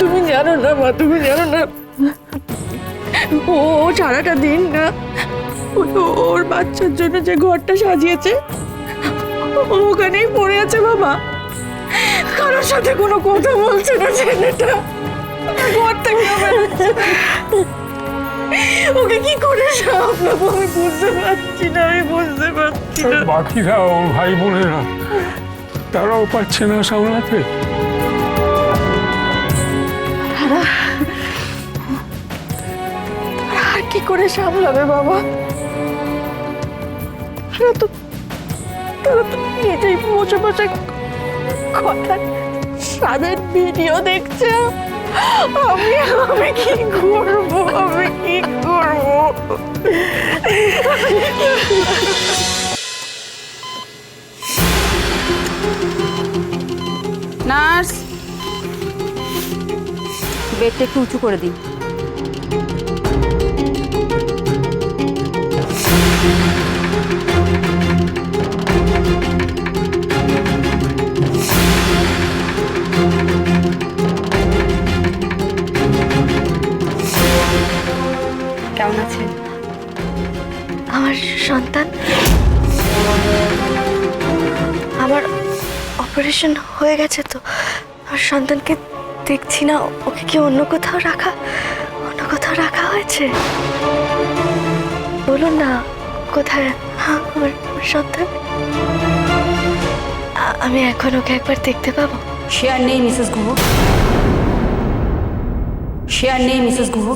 তুমি জানো না, মা, তুমি জানো না। ও সারাটা দিন না ওর বাচ্চার জন্য যে ঘরটা সাজিয়েছে ওখানেই পড়ে আছে, বাবা। কারোর সাথে কোনো কথা বলছে না ছেলেটা। ওকে কি করে সামলাবো, আমি বুঝতে পারছি না, আমি বুঝতে পারছি না। বাকিরা ওর ভাই বোনেরা। তারাও পাচ্ছে না সামলাতে। আর কি করে সামলাবে বাবা? তারা তো তারা তো নিজেই বসে বসে কথা স্বাদের ভিডিও দেখছে। আমি আমি কি করব? আমি কি করব? নার্স। বেডটা একটু উঁচু করে দিন। কেমন আছেন? আমার সন্তান অপারেশন হয়ে গেছে তো। আর সন্তানকে দেখছি না, ওকে কি অন্য কোথাও রাখা, অন্য কোথাও রাখা হয়েছে? বলুন না, কোথায়? হ্যাঁ আমার সন্তান। আমি এখন ওকে একবার দেখতে পাবো। সে আর নেই মিসেস গুহ সে আর নেই মিসেস গুহ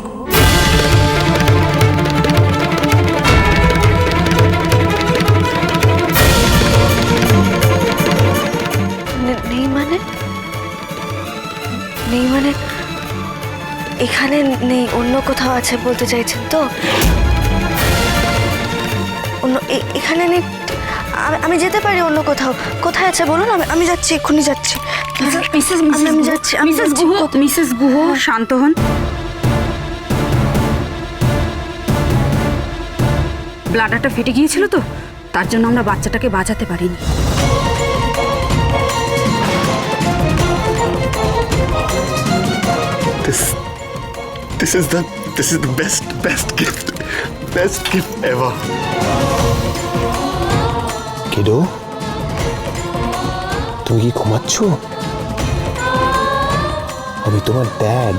মানে? নেই মানে? এখানে নেই অন্য কোথাও আছে বলতে চাইছেন তো? অন্য এখানে নেই? আমি- যেতে পারি অন্য কোথাও? কোথায় আছে বলুন? আমি আমি যাচ্ছি এক্ষুনি যাচ্ছি। আমি- যাচ্ছি আমি মিসেস গুহ মিসেস গুহ শান্ত হন। ব্লাডারটা ফেটে গিয়েছিল তো? তার জন্য আমরা বাচ্চাটাকে বাঁচাতে পারিনি। This is the, this is the best, best gift, best gift ever. Kiddo তুমি কি ঘুমাচ্ছ আমি তোমার ড্যাড